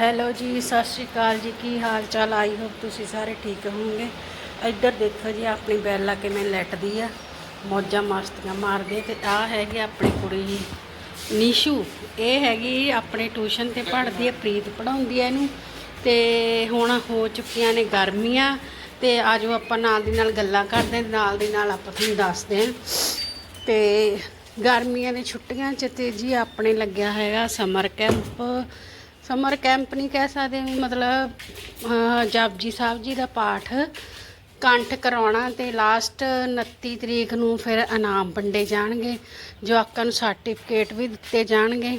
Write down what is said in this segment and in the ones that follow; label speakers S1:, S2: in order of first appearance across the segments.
S1: Hello ਜੀ ਸਤਿ ਸ਼੍ਰੀ ਅਕਾਲ ਜੀ। ਕੀ ਹਾਲ ਚਾਲ? ਆਈ ਹੋਪ ਤੁਸੀਂ ਸਾਰੇ ਠੀਕ ਹੋਵੋਗੇ। ਇੱਧਰ ਦੇਖੋ ਜੀ ਆਪਣੀ ਬੈਲਾ ਕਿਵੇਂ ਲੈਟਦੀ ਆ। ਮੌਜਾਂ ਮਸਤੀਆਂ ਮਾਰਦੇ ਤੇ ਆ ਹੈਗੀ ਆਪਣੀ ਕੁੜੀ ਨੀਸ਼ੂ। ਇਹ ਹੈਗੀ ਆਪਣੇ ਟਿਊਸ਼ਨ ਤੇ ਪੜ੍ਹਦੀ ਹੈ ਪ੍ਰੀਤ ਪੜਾਉਂਦੀ ਹੈ ਇਹਨੂੰ। ਤੇ ਹੁਣ ਹੋ ਚੁੱਕੀਆਂ ਨੇ ਗਰਮੀਆਂ ਤੇ ਆਜੋ ਆਪਾਂ ਨਾਲ ਦੀ ਨਾਲ ਗੱਲਾਂ ਕਰਦੇ ਹਾਂ, ਨਾਲ ਦੀ ਨਾਲ ਆਪਾਂ ਤੁਹਾਨੂੰ ਦੱਸਦੇ ਹਾਂ ਤੇ ਗਰਮੀਆਂ ਦੀ ਛੁੱਟੀਆਂ 'ਚ ਤੇ ਜੀ ਆਪਣੇ ਲੱਗਿਆ ਹੈਗਾ ਸਮਰ ਕੈਂਪ ਸਮਰ ਕੈਂਪ ਨਹੀਂ ਕਹਿ ਸਕਦੇ ਵੀ ਮਤਲਬ ਅਹ, ਜਪਜੀ ਸਾਹਿਬ ਜੀ ਦਾ ਪਾਠ ਕੰਠ ਕਰਾਉਣਾ ਤੇ ਲਾਸਟ 29 ਤਰੀਕ ਨੂੰ ਫਿਰ ਇਨਾਮ ਵੰਡੇ ਜਾਣਗੇ ਜਵਾਕਾਂ ਨੂੰ ਸਰਟੀਫਿਕੇਟ ਵੀ ਦਿੱਤੇ ਜਾਣਗੇ।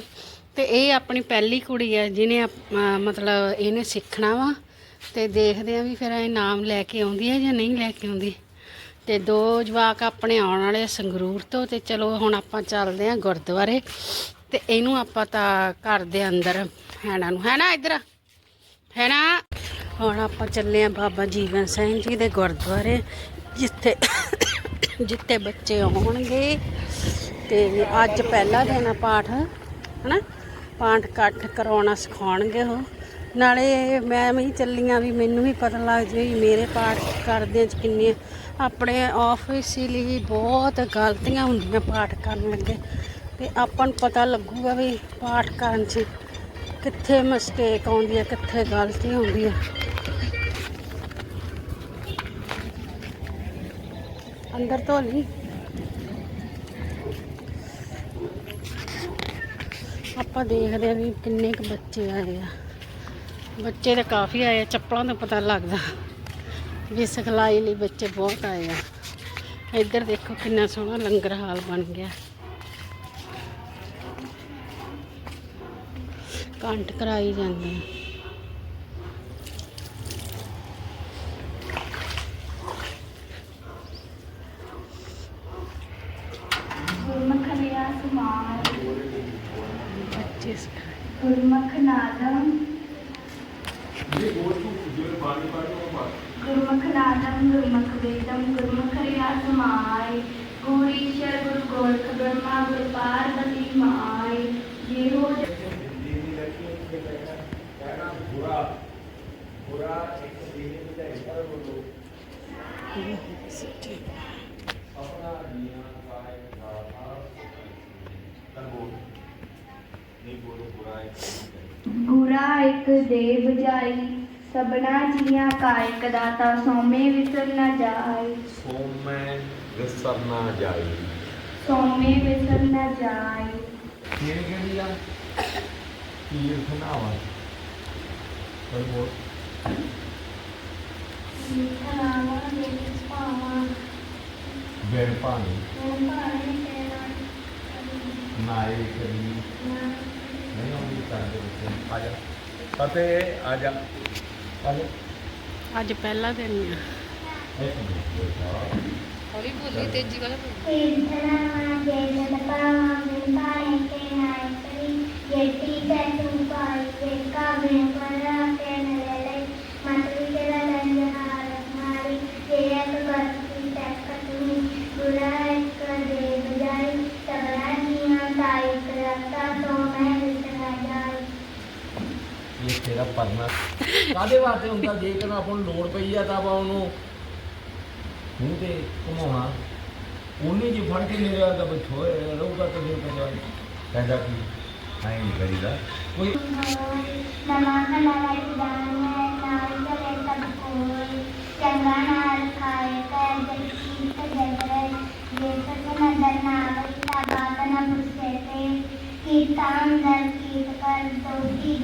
S1: ਤੇ ਇਹ ਆਪਣੀ ਪਹਿਲੀ ਕੁੜੀ ਹੈ ਜਿਹਨੇ ਅਪ- ਮਤਲਬ ਇਹਨੇ ਸਿੱਖਣਾ ਵਾ ਤੇ ਦੇਖਦੇ ਆ ਵੀ ਫਿਰ ਇਹ ਇਨਾਮ ਲੈ ਕੇ ਆਉਂਦੀ ਹੈ ਜਾਂ ਨਹੀਂ ਲੈ ਕੇ ਆਉਂਦੀ। ਤੇ ਦੋ ਜਵਾਕ ਆਪਣੇ ਆਉਣ ਵਾਲੇ ਆ ਸੰਗਰੂਰ ਤੋਂ ਤੇ ਚਲੋ ਹੁਣ ਆਪਾਂ ਚੱਲਦੇ ਆਂ ਗੁਰਦੁਆਰੇ। ਤੇ ਇਹਨੂੰ ਆਪਾਂ ਤਾਂ ਘਰ ਦੇ ਅੰਦਰ ਹੈਨਾ ਨੂੰ। ਹੈਨਾ ਇੱਧਰ? ਹੈ ਨਾ ਹੁਣ ਆਪਾਂ ਚੱਲੇ ਆਂ ਬਾਬਾ ਜੀਵਨ ਸਿੰਘ ਜੀ ਦੇ ਗੁਰਦੁਆਰੇ, ਜਿੱਥੇ ਜਿੱਥੇ ਬੱਚੇ ਆਉਣਗੇ ਤੇ ਅੱਜ ਪਹਿਲਾ ਦਿਨ ਆ ਪਾਠ ਹਨਾ ਪਾਠ ਇਕੱਠ ਕਰਾਉਣਾ ਸਿਖਾਉਣਗੇ ਉਹ। ਨਾਲੇ ਮੈਂ ਵੀ ਚੱਲੀਆਂ ਵੀ ਮੈਨੂੰ ਵੀ ਪਤਾ ਲੱਗ ਜੇ ਮੇਰੇ ਪਾਠ ਕਰਦੇ ਚ ਕਿੰਨੇ ਆਪਣੇ ਆਫਿਸ ਲਈ ਬਹੁਤ ਗਲਤੀਆਂ ਹੁੰਦੀਆਂ ਪਾਠ ਕਰਨ ਲੱਗੇ। ਤੇ ਆਪਾਂ ਨੂੰ ਪਤਾ ਲੱਗੂਗਾ ਵੀ ਪਾਠ ਕਰਨ 'ਚ ਕਿੱਥੇ ਮਿਸਟੇਕ ਆਉਂਦੀ ਹੈ ਕਿੱਥੇ ਗਲਤੀ ਹੁੰਦੀ ਹੈ ਅੰਦਰ ਤੋਂ ਨਹੀਂ ਆਪਾਂ ਦੇਖਦੇ ਆ ਵੀ ਕਿੰਨੇ ਕੁ ਬੱਚੇ ਆਏ ਆ। ਬੱਚੇ ਤਾਂ ਕਾਫੀ ਆਏ ਆ, ਚੱਪਲਾਂ ਤੋਂ ਪਤਾ ਲੱਗਦਾ ਵੀ ਸਿਖਲਾਈ ਲਈ ਬੱਚੇ ਬਹੁਤ ਆਏ ਆ। ਇੱਧਰ ਦੇਖੋ ਕਿੰਨਾ ਸੋਹਣਾ ਲੰਗਰ ਹਾਲ ਬਣ ਗਿਆ। ਕੰਟ ਕਰਾਈ ਜਾਂਦੇ ਆ।
S2: ਗੁਰਮੁਖ ਲਿਆ ਸਮਾਰ ਗੁਰਮੁਖ ਨਾਦਮ ਗੁਰਮੁਖ ਨਾਦਮ ਗੁਰਮੁਖ ਵੇਦਮ ਗੁਰਮੁਖ ਲਿਆ ਸਮਾਏ ਗੁਰੂ ਈਸ਼ਰ ਗੁਰੂ ਗੋਰਖ ਬ੍ਰਹਮਾ ਗੁਰੂ ਪਾਰਵਤੀ ਮਾਏ ਜਿਹੋ
S1: ਸੱਚੇ
S2: ਬੁਰਾ ਇੱਕ ਦੇ ਬਜਾਈ ਸਬਨਾ ਜੀਆਂ ਕਾ ਇੱਕ ਦਾਤਾ ਸੋਮੇ ਵਿਸਰ ਨਾ ਜਾਏ
S3: ਸੋਮੈ ਵਿਸਰ ਨਾ ਜਾਈ।
S2: ਸੋਮੇ ਵਿਸਰ ਨਾ ਜਾਏ
S3: ਕਿਹੜੀ ਕਿਹੜੀ ਆ? ਤੀਰਥ ਨਾਵਾ ਪਰ ਉਹ
S2: ਲਿਖਾਵਾ ਦੇ ਪਾਵਾ
S3: ਬੇਰ ਪਾਣੀ।
S2: ਉਹ ਪਾਣੀ ਤੇਰਾ
S3: ਨਾਏ ਕਰੀ ਨਹੀਂ ਆਉਂਦੀ ਕਰਦੇ ਵਿੱਚ। ਆ ਜਾ। ਫਤਿਹ ਆ ਜਾ। ਆ ਜਾ।
S1: ਅੱਜ ਪਹਿਲਾ ਦਿਨ ਆ। ਹੌਲੀ ਬੋਲੀ ਤੇਜ਼ੀ ਵਾਲਾ
S2: ਕੀਰਤਨਾ ਜੇ ਜਨ ਪਾਵਾਂ ਬਿਨ ਪਾਏ ਤੇ ਨਾਇ ਕਰੀ ਜੇਤੀ ਤੇ ਤੂੰ ਪਾਈ ਤੇ ਕਾਵੇਂ ਪਰਾ ਤੇ ਨਲੇ ਮਤ ਵਿਚਰਾ ਲੰਜਹਾਰ ਮਾਰੀ ਜੇ ਇੱਕ ਕਰਤੀ ਤੱਕ ਤੂੰ ਬੁਰਾ ਇੱਕ ਦੇ ਬਜਾਈ ਤਬਰਾ ਜੀਆਂ ਤਾਈ ਕਰਤਾ ਤੋਂ ਮੈਂ ਵਿਚਰਾ ਜਾਈ
S3: ਇਹ ਤੇਰਾ ਪਰਨਾ? ਕਾਦੇ ਵਾਸਤੇ ਹੁੰਦਾ ਜੇ ਆਪਾਂ ਨੂੰ ਲੋੜ ਪਈ ਆ ਤਾਂ ਆਪਾਂ ਉਹਨੂੰ ਮੂੰਹ ਤੇ ਘੁਮਾਉਣਾ। ਉਹਨੇ ਜੇ ਫੜ ਕੇ ਮੇਰੇ ਵਰਗਾ ਬੈਠੋ ਰਹੂਗਾ ਤਾਂ ਫਿਰ ਕਹਿੰਦਾ ਕਹਿੰਦਾ ਕਿ ਐਂ ਨਹੀਂ ਕਰੀਦਾ। ਕੋਈ
S2: ਨਮਾ ਨਮਾ ਦਾਨੇ ਨਾਈ ਕਰੇ ਸਭ ਕੋਈ ਚੰਗਾ ਨਾਲ ਖਾਏ ਕਰ ਜੱਤੀ ਜਗਰੇ ਜੇ ਸਤ ਨਦਰ ਨਾਮ ਤਾ ਬਾਤ ਨ ਪੁੱਛੇ ਤੇ ਕੀਰਤਨ ਦਰ ਕੀਤ ਕਰ ਦੋਤੀ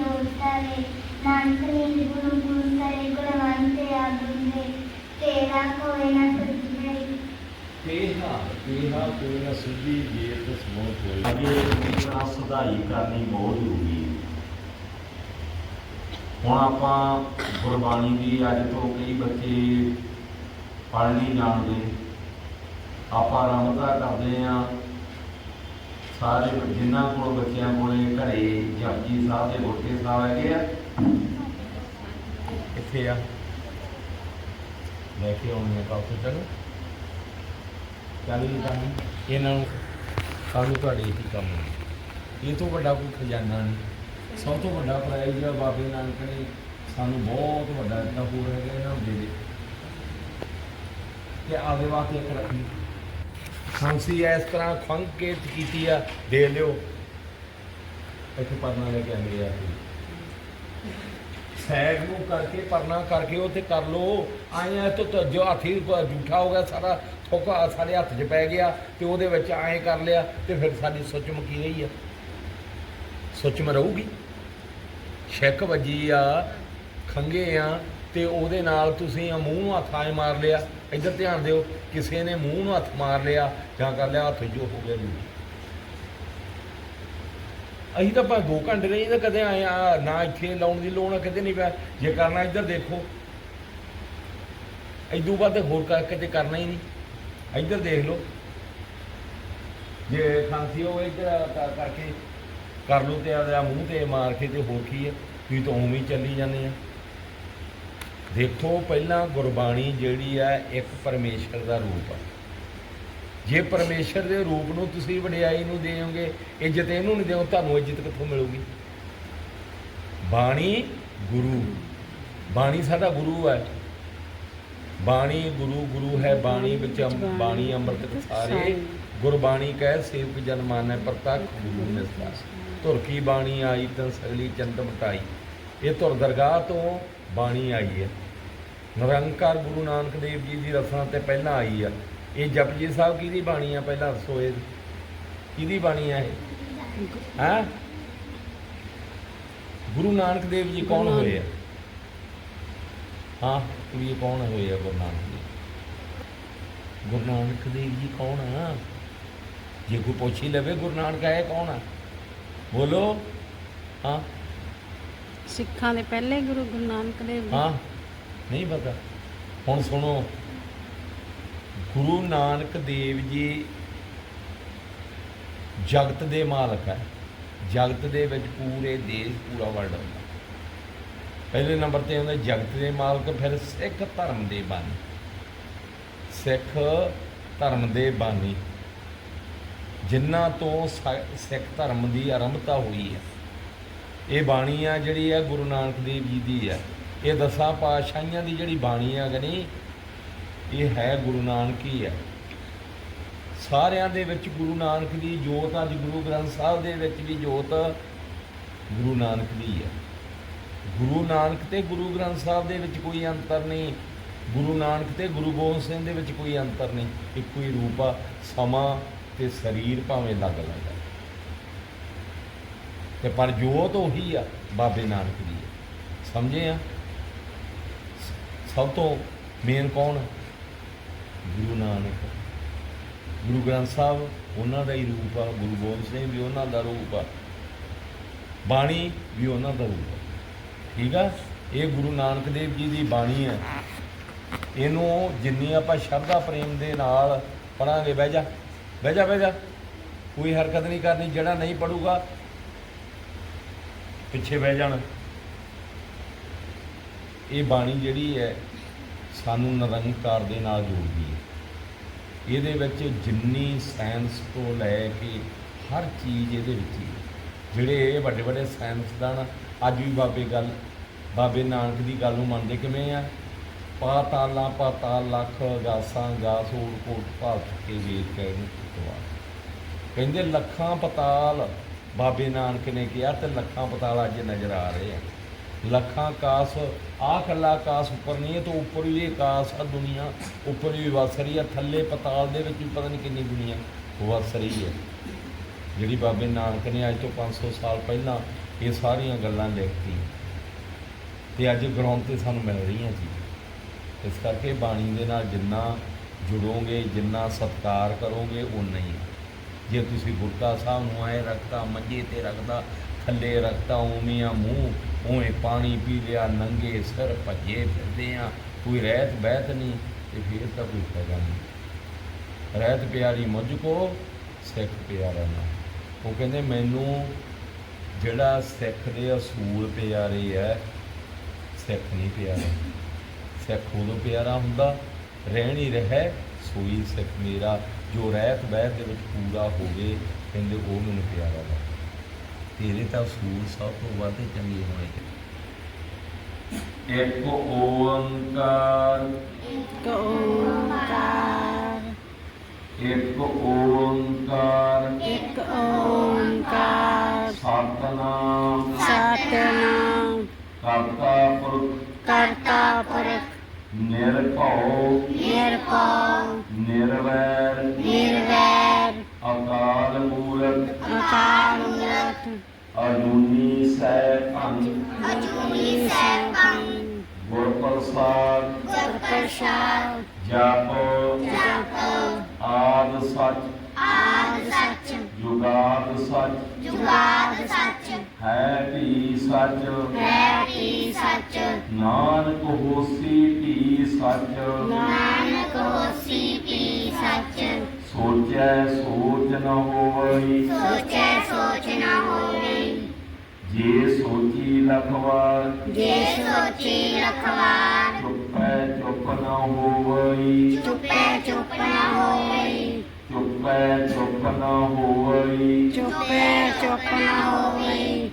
S2: ਦੋਸਰੇ ਨਾਨਕ ਨੇ ਗੁਰੂ ਗੁਰੂ ਕਰੇ ਗੁਣਵੰਤ ਆਗੁੰਦੇ ਤੇਰਾ ਕੋਈ
S3: ਕੋਈ ਨਾ ਸੁਧੀ ਜੇ ਸਮੋਹ ਕੋਈ ਅੱਗੇ ਇਤਨਾ ਸੁਧਾਈ ਕਰਨੀ ਬਹੁਤ ਜ਼ਰੂਰੀ ਹੈ। ਹੁਣ ਆਪਾਂ ਗੁਰਬਾਣੀ ਦੀ ਅੱਜ ਤੋਂ ਕਈ ਬੱਚੇ ਪੜ੍ਹ ਨਹੀਂ ਜਾਣਦੇ। ਆਪਾਂ ਆਰੰਭਤਾ ਕਰਦੇ ਆ ਸਾਰੇ ਜਿਨ੍ਹਾਂ ਕੋਲ ਬੱਚਿਆਂ ਕੋਲੇ ਘਰੇ ਜਪਜੀ ਸਾਹਿਬ ਦੇ ਗੋਟੇ ਸਾਹਿਬ ਹੈਗੇ ਆ। ਕਿੱਥੇ ਆ। ਲੈ ਕੇ ਆਉਣੇ ਆ ਕਾਫੀ ਚਲੋ ਚੱਲ ਜੀ ਤਾਂ ਇਹਨਾਂ ਨੂੰ ਸਾਨੂੰ ਤੁਹਾਡੇ ਹੀ ਕੰਮ ਹੈ। ਇਹ ਤੋਂ ਵੱਡਾ ਕੋਈ ਖਜ਼ਾਨਾ ਨਹੀਂ। ਸਭ ਤੋਂ ਵੱਡਾ ਪ੍ਰਾਈਜ਼ ਜਿਹੜਾ ਬਾਬੇ ਨਾਨਕ ਨੇ। ਸਾਨੂੰ ਬਹੁਤ ਵੱਡਾ ਦਿੱਤਾ ਹੋਰ ਹੈਗਾ ਇਹਨਾਂ ਨੂੰ ਦੇ ਦੇ। ਤੇ ਆਗੇ ਵਾਸਤੇ ਇੱਕ ਰੱਖੀ ਖਾਂਸੀ ਇਸ ਤਰ੍ਹਾਂ ਖੰਘ ਕੇ ਕੀਤੀ ਆ, ਦੇ ਲਿਓ। ਇੱਥੇ ਪਰਨਾ ਲੈ ਕੇ ਆਂਦੇ ਆ ਸੈਗ ਨੂੰ ਕਰਕੇ, ਪਰਨਾ ਕਰਕੇ ਉਹ ਤੇ ਕਰ ਲੋ ਆਏ ਆ ਤਾਂ ਜੋ ਹਾਥੀ ਜੂਠਾ ਹੋ ਗਿਆ, ਸਾਰਾ ਥੋਕਾ ਸਾਡੇ ਹੱਥ 'ਚ ਪੈ ਗਿਆ ਤੇ ਉਹਦੇ ਵਿੱਚ ਐਂ ਕਰ ਲਿਆ ਤੇ ਫਿਰ ਸਾਡੀ ਸੁੱਚ ਮੁਕੀ ਰਹੀ ਆ। ਸੁੱਚ ਰਹੂਗੀ। ਛਿੱਕ ਵੱਜੀ ਆ ਖੰਗੇ ਆ ਤੇ ਉਹਦੇ ਨਾਲ ਤੁਸੀਂ ਆ ਮੂੰਹ ਨੂੰ ਹੱਥ ਆਏ ਮਾਰ ਲਿਆ। ਇੱਧਰ ਧਿਆਨ ਦਿਓ, ਕਿਸੇ ਨੇ ਮੂੰਹ ਨੂੰ ਹੱਥ ਮਾਰ ਲਿਆ ਜਾਂ ਕਰ ਲਿਆ, ਹੱਥ ਜੋ ਹੋ ਗਿਆ ਜੀ ਅਸੀਂ ਤਾਂ ਭਾਵੇਂ 2 ਘੰਟੇ ਨਹੀਂ ਤਾਂ ਕਦੇ ਆਏ ਆ, ਨਾ ਇੱਥੇ ਲਾਉਣ ਦੀ ਲੋੜ ਆ ਕਿਤੇ ਨਹੀਂ ਪਿਆ। ਜੇ ਕਰਨਾ ਇੱਧਰ ਦੇਖੋ। ਇਦੋਂ ਬਾਅਦ ਹੋਰ ਕਰ ਕਿਤੇ ਕਰਨਾ ਹੀ ਨਹੀਂ। ਇੱਧਰ ਦੇਖ ਲਓ। ਜੇ ਖਾਂਸੀ ਹੋਵੇ ਤਾਂ ਕਰਕੇ ਕਰ ਲਓ ਤੇ ਆ ਮੂੰਹ ਤੇ ਮਾਰ ਕੇ ਤੇ ਹੋਰ ਕੀ ਹੈ ਤੁਸੀਂ ਤਾਂ ਉਵੇਂ ਹੀ ਚੱਲੀ ਜਾਂਦੇ ਆ। ਦੇਖੋ, ਪਹਿਲਾਂ ਗੁਰਬਾਣੀ ਜਿਹੜੀ ਹੈ ਇੱਕ ਪਰਮੇਸ਼ਰ ਦਾ ਰੂਪ ਹੈ ਜੇ ਪਰਮੇਸ਼ਰ ਦੇ ਰੂਪ ਨੂੰ ਤੁਸੀਂ ਵਡਿਆਈ ਨੂੰ ਦੇਵੋਗੇ ਇੱਜ਼ਤ ਇਹਨੂੰ ਨਹੀਂ ਦਿਓ, ਤੁਹਾਨੂੰ ਇੱਜ਼ਤ ਕਿੱਥੋਂ ਮਿਲੂਗੀ? ਬਾਣੀ ਗੁਰੂ। ਬਾਣੀ ਸਾਡਾ ਗੁਰੂ ਹੈ ਬਾਣੀ ਗੁਰੂ ਗੁਰੂ ਹੈ ਬਾਣੀ ਵਿੱਚ ਬਾਣੀ ਅੰਮ੍ਰਿਤ ਸਾਰੇ। ਗੁਰਬਾਣੀ ਕਹਿ, ਸੇਵਕ ਜਨ ਮਾਨੈ ਪ੍ਰਤੱਖ ਗੁਰੂ ਨਿਸਤਾ ਧੁਰ ਕੀ ਬਾਣੀ ਆਈ, ਤਨ ਸਗਲੀ ਚੰਦ ਮਟਾਈ। ਇਹ ਧੁਰ ਦਰਗਾਹ ਤੋਂ ਬਾਣੀ ਆਈ ਹੈ। ਨਿਰੰਕਾਰ ਗੁਰੂ ਨਾਨਕ ਦੇਵ ਜੀ ਦੀ ਰਸਨਾ ਤੇ ਪਹਿਲਾਂ ਆਈ ਆ। ਇਹ ਜਪਜੀ ਸਾਹਿਬ ਕਿਹਦੀ ਬਾਣੀ ਆ? ਪਹਿਲਾਂ ਦੱਸੋ ਇਹ। ਕਿਹਦੀ ਬਾਣੀ ਆ ਇਹ? ਹੈ? ਗੁਰੂ ਨਾਨਕ ਦੇਵ ਜੀ ਕੌਣ। ਹੋਏ ਆ? ਹਾਂ ਕੁੜੀ ਕੌਣ ਹੋਏ ਆ ਗੁਰੂ ਨਾਨਕ ਦੇਵ? ਗੁਰੂ ਨਾਨਕ ਦੇਵ ਜੀ ਕੌਣ ਆ? ਜੇ ਕੋਈ ਪੁੱਛ ਲਵੇ ਗੁਰੂ ਨਾਨਕ ਆਏ ਕੌਣ ਆ? ਬੋਲੋ। ਹਾਂ।
S1: ਸਿੱਖਾਂ ਦੇ ਪਹਿਲੇ ਗੁਰੂ ਗੁਰੂ ਨਾਨਕ ਦੇਵ ਜੀ।
S3: ਹਾਂ, ਨਹੀਂ ਪਤਾ। ਹੁਣ ਸੁਣੋ। ਗੁਰੂ ਨਾਨਕ ਦੇਵ ਜੀ ਜਗਤ ਦੇ ਮਾਲਕ ਹੈ। ਜਗਤ ਦੇ ਵਿੱਚ ਪੂਰੇ ਦੇਸ਼, ਪੂਰਾ ਵਰਲਡ ਹੁੰਦਾ। ਪਹਿਲੇ ਨੰਬਰ ਤੇ ਆਉਂਦਾ ਜਗਤ ਦੇ ਮਾਲਕ, ਫਿਰ ਸਿੱਖ ਧਰਮ ਦੇ ਬਾਨੀ। ਸਿੱਖ ਧਰਮ ਦੇ ਬਾਨੀ। ਜਿਨ੍ਹਾਂ ਤੋਂ ਸਿੱਖ ਧਰਮ ਦੀ ਆਰੰਭਤਾ ਹੋਈ ਹੈ। ਇਹ ਬਾਣੀ ਆ ਜਿਹੜੀ ਆ ਗੁਰੂ ਨਾਨਕ ਦੇਵ ਜੀ ਦੀ ਆ। ਇਹ ਦਸਾਂ ਪਾਤਸ਼ਾਹੀਆਂ ਦੀ ਜਿਹੜੀ ਬਾਣੀ ਆ ਕਿ ਨਹੀਂ, ਇਹ ਹੈ ਗੁਰੂ ਨਾਨਕ ਹੀ ਆ। ਸਾਰਿਆਂ ਦੇ ਵਿੱਚ ਗੁਰੂ ਨਾਨਕ ਦੀ ਜੋਤ ਅੱਜ ਗੁਰੂ ਗ੍ਰੰਥ ਸਾਹਿਬ ਦੇ ਵਿੱਚ ਵੀ ਜੋਤ ਗੁਰੂ ਨਾਨਕ ਦੀ ਹੈ ਗੁਰੂ ਨਾਨਕ ਤੇ ਗੁਰੂ ਗ੍ਰੰਥ ਸਾਹਿਬ ਦੇ ਵਿੱਚ ਕੋਈ ਅੰਤਰ ਨਹੀਂ, ਗੁਰੂ ਨਾਨਕ ਤੇ ਗੁਰੂ ਗੋਬਿੰਦ ਸਿੰਘ ਦੇ ਵਿੱਚ ਕੋਈ ਅੰਤਰ ਨਹੀਂ, ਇੱਕੋ ਹੀ ਰੂਪ ਆ, ਸਮਾਂ ਤੇ ਸਰੀਰ ਭਾਵੇਂ ਅਲੱਗ ਅਲੱਗ ਹੈ ਤੇ ਪਰ ਜੋਤ ਉਹੀ ਆ, ਬਾਬੇ ਨਾਨਕ ਦੀ ਹੈ ਸਮਝੇ ਆ? ਸਭ ਤੋਂ ਮੇਨ ਕੌਣ? ਗੁਰੂ ਨਾਨਕ। ਗੁਰੂ ਗ੍ਰੰਥ ਸਾਹਿਬ ਉਹਨਾਂ ਦਾ ਹੀ ਰੂਪ ਆ, ਗੁਰੂ ਗੋਬਿੰਦ ਸਿੰਘ ਵੀ ਉਹਨਾਂ ਦਾ ਰੂਪ ਆ। ਬਾਣੀ ਵੀ ਉਹਨਾਂ ਦਾ ਰੂਪ ਆ। ਠੀਕ ਆ? ਇਹ ਗੁਰੂ ਨਾਨਕ ਦੇਵ ਜੀ ਦੀ ਬਾਣੀ ਹੈ ਇਹਨੂੰ ਜਿੰਨੀ ਆਪਾਂ ਸ਼ਰਧਾ ਪ੍ਰੇਮ ਦੇ ਨਾਲ ਪੜਾਂਗੇ ਬਹਿ ਜਾ ਬਹਿ ਜਾ ਬਹਿ ਜਾ। ਕੋਈ ਹਰਕਤ ਨਹੀਂ ਕਰਨੀ, ਜਿਹੜਾ ਨਹੀਂ ਪੜੂਗਾ ਪਿੱਛੇ ਬਹਿ ਜਾਣ। ਇਹ ਬਾਣੀ ਜਿਹੜੀ ਹੈ, ਸਾਨੂੰ ਨਿਰੰਕਾਰ ਦੇ ਨਾਲ ਜੋੜਦੀ ਹੈ। ਇਹਦੇ ਵਿੱਚ ਜਿੰਨੀ ਸਾਇੰਸ ਤੋਂ ਲੈ ਕੇ ਹਰ ਚੀਜ਼ ਇਹਦੇ ਵਿੱਚ ਹੀ ਹੈ। ਜਿਹੜੇ ਇਹ ਵੱਡੇ ਵੱਡੇ ਸਾਇੰਸਦਾਨ ਅੱਜ ਵੀ ਬਾਬੇ ਗੱਲ, ਬਾਬੇ ਨਾਨਕ ਦੀ ਗੱਲ ਨੂੰ ਮੰਨਦੇ ਕਿਵੇਂ ਆ? ਪਾਤਾਲਾਂ, ਪਾਤਾਲ ਲੱਖ ਗਾਸਾਂ ਗਾਸ ਓੜ ਕੋਟ ਭਾਲ ਕੇ ਵੇਦ ਕਹਿ ਨੂੰ ਕਹਿੰਦੇ ਲੱਖਾਂ ਪਤਾਲ ਬਾਬੇ ਨਾਨਕ ਨੇ ਕਿਹਾ ਤੇ ਲੱਖਾਂ ਪਤਾਲ ਅੱਜ ਨਜ਼ਰ ਆ ਰਹੇ ਆ। ਲੱਖਾਂ ਆਕਾਸ਼ ਆਹ ਕੱਲਾ ਆਕਾਸ਼ ਉੱਪਰ ਨਹੀਂ ਹੈ ਤਾਂ ਉੱਪਰ ਵੀ ਆਕਾਸ਼ ਆ ਦੁਨੀਆ, ਉੱਪਰ ਵੀ ਵਸ ਰਹੀ ਆ, ਥੱਲੇ ਪਤਾਲ ਦੇ ਵਿੱਚ ਵੀ ਪਤਾ ਨਹੀਂ ਕਿੰਨੀ ਦੁਨੀਆ ਵਸ ਰਹੀ ਹੈ। ਜਿਹੜੀ ਬਾਬੇ ਨਾਨਕ ਨੇ ਅੱਜ ਤੋਂ 500 ਸਾਲ ਪਹਿਲਾਂ ਇਹ ਸਾਰੀਆਂ ਗੱਲਾਂ ਲਿਖਤੀਆਂ। ਤੇ ਅੱਜ ਗਰਾਊਂਡ ਤੇ ਸਾਨੂੰ ਮਿਲ ਰਹੀਆਂ ਜੀ। ਇਸ ਕਰਕੇ ਬਾਣੀ ਦੇ ਨਾਲ ਜਿੰਨਾ ਜੁੜੋਗੇ, ਜਿੰਨਾ ਸਤਿਕਾਰ ਕਰੋਗੇ ਉਨਾ ਹੀ। ਜੇ ਤੁਸੀਂ ਗੁਰਦਾ ਸਾਹਿਬ ਨੂੰ ਆਏ ਰੱਖਤਾ, ਮੰਜੇ ਤੇ ਰੱਖਦਾ, ਥੱਲੇ ਰੱਖਤਾ, ਉਵੇਂ ਆ ਮੂੰਹ, ਉਵੇਂ ਪਾਣੀ ਪੀ ਲਿਆ, ਨੰਗੇ ਸਿਰ ਭੱਜੇ ਫਿਰਦੇ ਆ, ਕੋਈ ਰਹਿਤ ਬਹਿਤ ਨਹੀਂ ਤੇ ਫਿਰ ਤਾਂ ਕੋਈ ਫਾਇਦਾ ਨਹੀਂ। ਰਹਿਤ ਪਿਆਰੀ ਮੁਝ ਕੋ, ਸਿੱਖ ਪਿਆਰਾ ਨਾ। ਉਹ ਕਹਿੰਦੇ, ਮੈਨੂੰ ਜਿਹੜਾ ਸਿੱਖ ਦੇ ਅਸੂਲ ਪਿਆਰੇ ਹੈ ਸਿੱਖ ਨਹੀਂ ਪਿਆਰਾ। ਸਿੱਖ ਉਦੋਂ ਪਿਆਰਾ ਹੁੰਦਾ, ਰਹਿਣੀ ਰਹਿ, ਸੋਈ ਸਿੱਖ ਮੇਰਾ। ਜੋ ਰਹਿਤ ਬਹਿਤ ਦੇ ਵਿੱਚ ਪੂਰਾ ਹੋਵੇ ਕਹਿੰਦੇ ਉਹ ਮੈਨੂੰ ਪਿਆਰਾ ਲੱਗਦਾ। ਤੇਰੇ ਤਾਂ ਸੂਲ ਸਭ ਤੋਂ ਵੱਧ ਚੰਗੇ ਹੋਣੇ ਇੱਕ ਓੰਕਾਰ।
S1: ਇੱਕ ਓੰਕਾਰ।
S3: ਇੱਕ ਓੰਕਾਰ।
S1: ਇੱਕ ਓੰਕਾਰ।
S3: ਸਤਨਾਮ।
S1: ਸਤਨਾਮ।
S3: ਕਰਤਾ ਪੁਰਖ।
S1: ਕਰਤਾ ਪੁਰਖ।
S3: ਨਿਰਭਉ।
S1: ਨਿਰਭਉ।
S3: ਨਿਰਵੈਰ
S1: ਨਿਰਵੈਰ
S3: ਅਕਾਲ ਮੂਰਤ
S1: ਅਕਾਲ ਮੂਰਤ
S3: ਅਜੂਨੀ ਸੈਭੰ
S1: ਅਜੂਨੀ ਸੈਭੰ
S3: ਗੁਰ ਪ੍ਰਸਾਦ
S1: ਪ੍ਰਸਾਦ
S3: ਜਪ
S1: ਜਪੋ
S3: ਆਦ ਸੱਚ
S1: ਆਦ ਸੱਚ
S3: ਜੁਗਾਦ ਸੱਚ
S1: ਜੁਗਾਦ ਸੱਚ
S3: ਹੈ ਵੀ ਸੱਚ।
S1: ਹੈ ਕੀ ਸੱਚ।
S3: ਨਾਨਕ ਹੋਸੀ ਵੀ ਸੱਚ।
S1: ਨਾਨਕ ਹੋਸੀ ਪੀ ਸੱਚ।
S3: ਸੋਚੈ ਸੋਚ ਨ ਹੋਵਈ।
S1: ਸੋਚੈ ਸੋਚ ਨਾ ਹੋਵੇ।
S3: ਜੇ ਸੋਚੀ ਲਖਵਾਰ।
S1: ਜੇ ਸੋਚੀ ਰਖਵਾਰ
S3: ਚੁੱਪੈ ਚੁੱਪ ਨ ਹੋਵਈ।
S1: ਚੁੱਪੇ ਚੁੱਪ ਨਾ ਹੋਵੇ।
S3: ਚੁੱਪੈ ਚੁੱਪ ਨ ਹੋਵਈ।
S1: ਚੁੱਪੇ ਚੁੱਪ ਨਾ ਹੋਵੇ।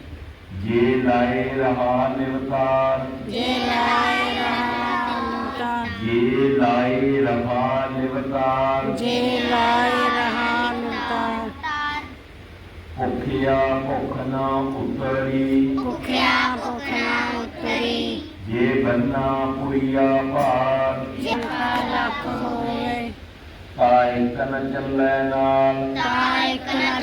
S3: ਜੇ ਲਾਏ ਰਹਾ ਨਿਰਤਾਰ
S1: ਜੇ ਲਾਇ ਰਹਾ ਲੂਟਾ
S3: ਜੇ ਲਾਏ ਰਹਾ ਨਿਰਤਾਰ
S1: ਜੇ ਲਾਇ ਰਹਾ ਲੂਟਾ
S3: ਭੁਖਿਆ ਭੁਖ ਨ ਉਤਰੀ
S1: ਭੁਖਿਆ ਭੁਖ ਨਾ ਉਤਰੀ
S3: ਜੇ ਬੰਨਾ ਪੁਰੀਆ ਭਾਰ
S1: ਜਿਨਕਾ ਲੱਖ ਹੋਵੇ
S3: ਕਾਇ ਕਨ ਚੱਲੈ ਨਾਲ
S1: ਤਾਂ ਇੱਕ ਨਾ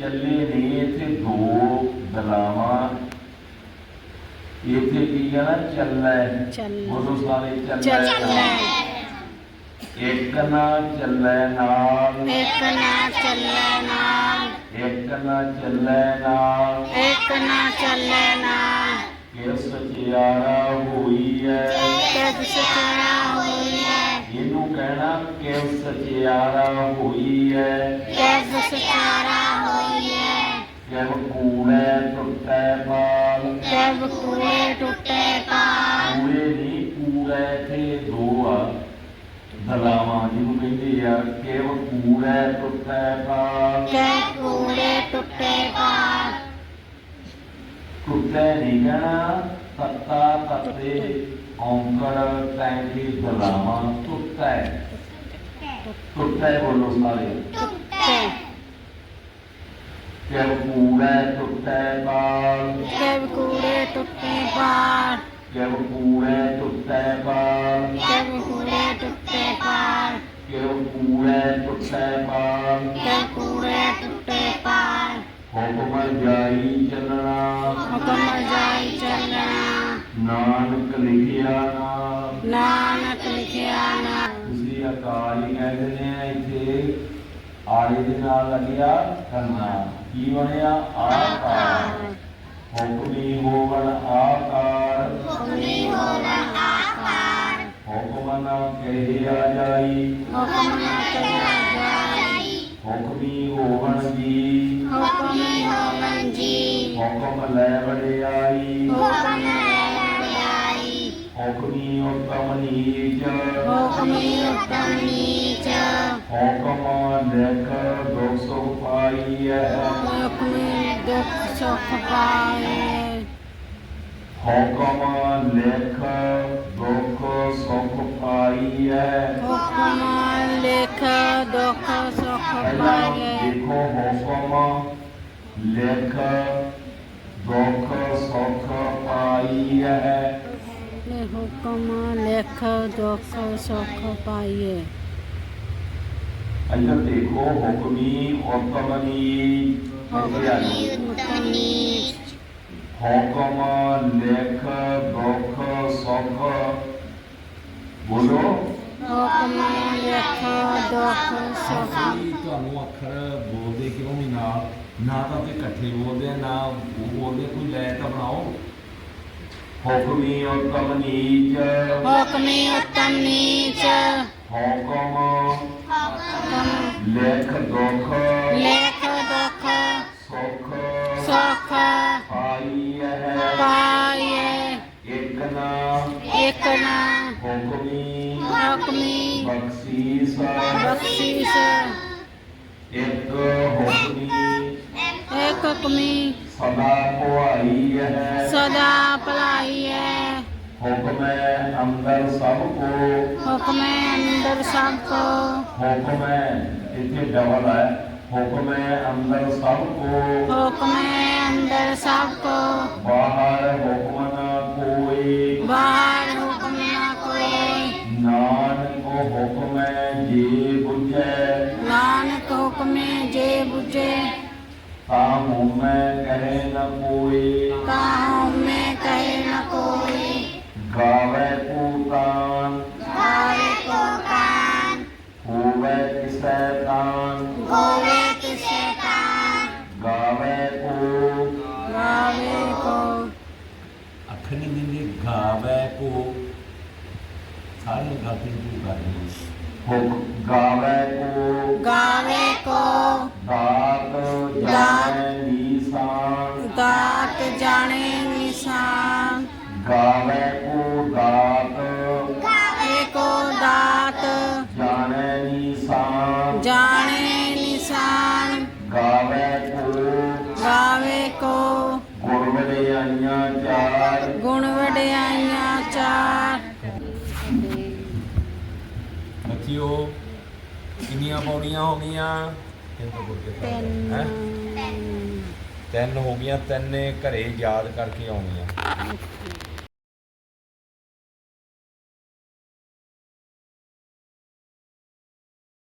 S1: ਚੱਲੇ
S3: ਨੇ ਇੱਥੇ ਦੋ ਦਲਾਵਾਂ ਇੱਥੇ ਕੀ ਆ ਨਾ ਚੱਲੈ। ਬੋਲੋ ਸਾਰੇ ਚੱਲੈ। ਇੱਕ ਨਾ ਚੱਲੈ ਨਾਲ।
S1: ਇੱਕ ਨਾ ਚੱਲੇ ਨਾਲ।
S3: ਇੱਕ ਨਾ ਚੱਲੈ ਨਾਲ।
S1: ਇੱਕ ਨਾ ਚੱਲੇ ਨਾਲ।
S3: ਕਿਸ ਸਚਿਆਰਾ ਹੋਈ ਹੈ
S1: ਕਦ ਸਚਿਆ ਹੋਈ ਹੈ
S3: ਇਹਨੂੰ ਕਹਿਣਾ ਕਿਸ ਸਚਿਆਰਾ ਹੋਈ ਹੈ
S1: ਕਦ ਸਚਿਆਰਾ
S3: ਕਿਵ ਕੂੜੈ ਟੁੱਟੈ ਪਾਲ।
S1: ਕਦ ਕੂੜੇ ਟੁੱਟੇ ਪਾਰ
S3: ਕੂੜੇ ਨਹੀਂ ਕੂੜੈ ਤੇ ਦੋ ਆ ਦਲਾਵਾਂ ਜਿਹਨੂੰ ਕਹਿੰਦੇ ਆ ਕਿਵ ਕੂੜੈ ਟੁੱਟੈ ਪਾਲ।
S1: ਕਦ ਕੂੜੇ ਟੁੱਟੇ ਪਾਰ
S3: ਟੁੱਟੈ ਨਹੀਂ ਕਹਿਣਾ ਤੱਤਾ ਤੱਤੇ ਔਂਕੜ ਟੈਂਕੀ ਦਲਾਵਾਂ ਟੁੱਟੈ। ਟੁੱਟੈ ਬੋਲੋ ਸਾਰੇ।
S1: ਟੁੱਟੇ।
S3: ਕਿਵ ਕੂੜੈ ਟੁੱਟੈ ਪਾਲ
S1: ਕਦ ਕੂੜੇ ਟੁੱਟੇ ਪਾਰ
S3: ਕਿਵ ਕੂੜੈ ਟੁੱਟੈ ਪਾਲ
S1: ਕਦ ਕੂੜੇ ਟੁੱਟੇ ਪਾਰ
S3: ਕਿਵ ਕੂੜੈ ਟੁੱਟੈ ਪਾਲ
S1: ਕਦ ਕੂੜੇ ਟੁੱਟੇ ਪਾਰ
S3: ਹੁਕਮ ਜਾਈ ਚੱਲਣਾ
S1: ਹੁਕਮ ਜਾਈ ਚੱਲਣਾ
S3: ਨਾਨਕ ਲਿਖਿਆ ਨਾਮ
S1: ਨਾਨਕ ਲਿਖਿਆ ਨਾ
S3: ਤੁਸੀਂ ਅਕਾਲ ਹੀ ਕਹਿ ਦਿੰਦੇ ਆ ਇੱਥੇ ਆਲੇ ਦੇ ਨਾਲ ਲੱਗਿਆ ਕਰਨਾ ਕੀ ਬਣਿਆ ਆਕਾਰ। ਹੁਕਮੀ ਹੋਵਣ ਆਕਾਰ।
S1: ਹੁਕਮੀ ਹੋਵਨ ਆਕਾਰ।
S3: ਹੁਕਮ ਨਾ ਕਹਿਆ ਜਾਈ।
S1: ਹੁਕਮ ਨਾ ਕਰਿਆ ਜਾਈ।
S3: ਹੁਕਮੀ ਹੋਵਣ ਜੀ।
S1: ਹੁਕਮੀ ਹੋਵਨ ਜੀ।
S3: ਹੁਕਮ ਲੈ ਵਡਿਆਈ
S1: ਹੁਕਮ ਲੈ ਆਈ।
S3: ਹੁਕਮੀ ਉਤਮ ਨੀਚ।
S1: ਹੁਕਮੀ ਉਤਮ ਨੀਚ।
S3: ਹੁਕਮ ਸੁਖ ਪਾਈਐ
S1: ਹੁਕਮੀ ਦੁਖ ਸੁਖ ਪਾਏ
S3: ਹੁਕਮ ਲਿਖ ਦੁਖ ਸੁਖ ਪਾਈਐ
S1: ਹੁਕਮ ਲਿਖ ਦੁਖ ਸੁਖ
S3: ਪਹਿਲਾਂ
S1: ਪਾਏ
S3: ਦੇਖੋ ਹੁਕਮ ਲਿਖ ਦੁਖ ਸੁਖ ਪਾਈਐ
S1: ਨੇ ਹੁਕਮ ਲਿਖ ਦੁਖ ਸੁਖ ਪਾਈਏ
S3: ਇੱਧਰ ਦੇਖੋ ਹੁਕਮੀ ਨੀਚ
S1: ਹੁਕਮੀ
S3: ਹੁਕਮ ਲਿਖ ਦੁਖ ਸੁਖ ਬੋਲੋ
S1: ਹੁਕਮ ਲਿਖ ਦੁਖ ਸੁਖ
S3: ਤੁਹਾਨੂੰ ਅੱਖਰ ਬੋਲਦੇ ਕਿਉਂ ਨਹੀਂ? ਨਾਲ ਨਾ ਤਾਂ ਤੇ ਇਕੱਠੇ ਬੋਲਦੇ ਆ ਨਾ ਉਹ ਬੋਲਦੇ ਕੋਈ ਲੈ ਤਾਂ ਬਣਾਓ। ਹੁਕਮੀ ਉਤਮ ਨੀਚ
S1: ਹੁਕਮੀ ਉਤਮ ਨੀਚ
S3: ਹੁਕਮ
S1: ਹੁਕਮ
S3: ਲਿਖ ਦੁਖ
S1: ਲਿਖ ਦੁਖ
S3: ਸੁਖ
S1: ਸੁਖ
S3: ਪਾਈ ਹੈ
S1: ਪਾਈਏ
S3: ਇੱਕ ਨਾ
S1: ਇਕ ਨਾ
S3: ਹੁਕਮੀ
S1: ਹੁਕਮੀ
S3: ਬਖਸ਼ੀਸ
S1: ਬਖਸ਼ੀਸ਼
S3: ਇੱਕ ਹੁਕਮੀ
S1: ਇੱਕ
S4: ਹੁਕਮੀ
S3: ਸਦਾ ਪੁਆਈ ਹੈ
S4: ਸਦਾ ਭਲਾਈ ਹੈ
S3: ਹੁਕਮੈ ਅੰਦਰ ਸਭ ਕੋ।
S4: ਹੁਕਮੇ ਅੰਦਰ ਸਭ ਕੋ।
S3: ਹੁਕਮੈ ਇੱਥੇ ਡਬਲ ਹੈ। ਹੁਕਮੈ ਅੰਦਰ ਸਭ ਕੋ।
S4: ਹੁਕਮੇ ਅੰਦਰ ਸਭ ਕੋ।
S3: ਬਾਹਰ ਹੁਕਮ ਨਾ ਕੋਈ।
S4: ਬਾਹਰ ਹੁਕਮ ਨਾ ਕੋਈ।
S3: ਨਾਨਕ ਹੁਕਮੈ ਜੇ ਬੁਝੈ।
S4: ਨਾਨਕ ਹੁਕਮੇ ਜੇ ਬੁਝੇ।
S3: ਤਾ ਹੁਮੈ ਕਹੇ ਨ ਕੋਈ।
S1: হোক ਕਿੰਨੀਆਂ ਪੌੜੀਆਂ ਹੋ ਗਈਆਂ। ਤਿੰਨ ਤੋਂ ਗੁਰਦੇ
S4: ਤਿੰਨ।
S1: ਹੈਂ? ਤਿੰਨ ਹੋ ਗਈਆਂ ਤਿੰਨੇ ਘਰੇ ਯਾਦ ਕਰਕੇ ਆਉਣੀਆਂ।